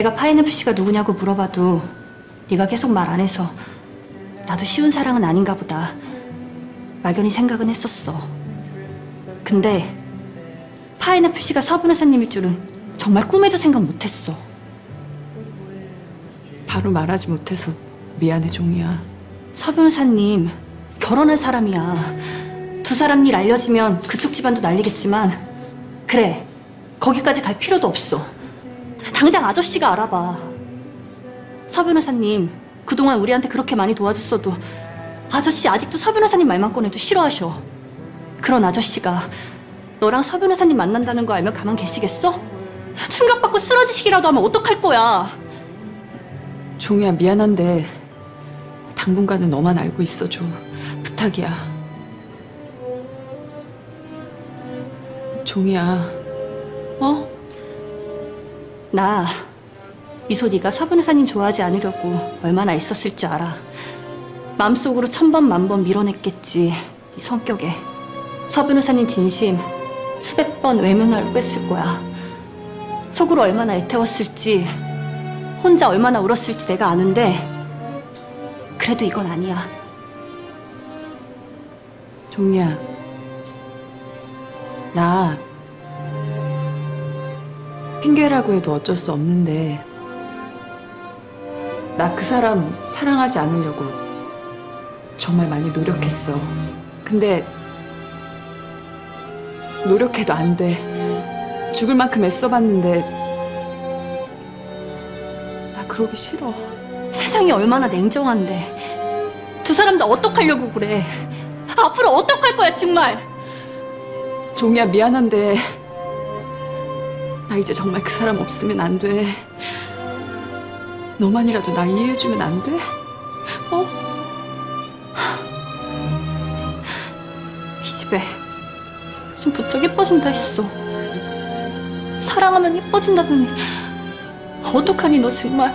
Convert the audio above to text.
내가 파인애플 씨가 누구냐고 물어봐도 네가 계속 말 안 해서 나도 쉬운 사랑은 아닌가 보다 막연히 생각은 했었어. 근데 파인애플 씨가 서 변호사님일 줄은 정말 꿈에도 생각 못했어. 바로 말하지 못해서 미안해 종이야. 서 변호사님 결혼한 사람이야. 두 사람 일 알려지면 그쪽 집안도 난리겠지만 그래 거기까지 갈 필요도 없어. 당장 아저씨가 알아봐. 서 변호사님 그동안 우리한테 그렇게 많이 도와줬어도 아저씨 아직도 서 변호사님 말만 꺼내도 싫어하셔. 그런 아저씨가 너랑 서 변호사님 만난다는 거 알면 가만 계시겠어? 충격받고 쓰러지시기라도 하면 어떡할 거야? 종이야 미안한데 당분간은 너만 알고 있어줘. 부탁이야. 종이야. 어? 나 미소 네가 서 변호사님 좋아하지 않으려고 얼마나 애썼을 줄 알아. 마음속으로 천번 만번 밀어냈겠지. 네 성격에. 서 변호사님 진심 수백 번 외면하려고 했을 거야. 속으로 얼마나 애태웠을지 혼자 얼마나 울었을지 내가 아는데 그래도 이건 아니야. 종이야. 나 핑계라고 해도 어쩔 수 없는데 나 그 사람 사랑하지 않으려고 정말 많이 노력했어. 근데 노력해도 안 돼. 죽을 만큼 애써봤는데 나 그러기 싫어. 세상이 얼마나 냉정한데 두 사람 다 어떡하려고 그래. 앞으로 어떡할 거야 정말. 종이야 미안한데 나 이제 정말 그 사람 없으면 안 돼. 너만이라도 나 이해해주면 안 돼? 어? 기집애 좀 부쩍 예뻐진다 했어 사랑하면 예뻐진다더니 어떡하니 너 정말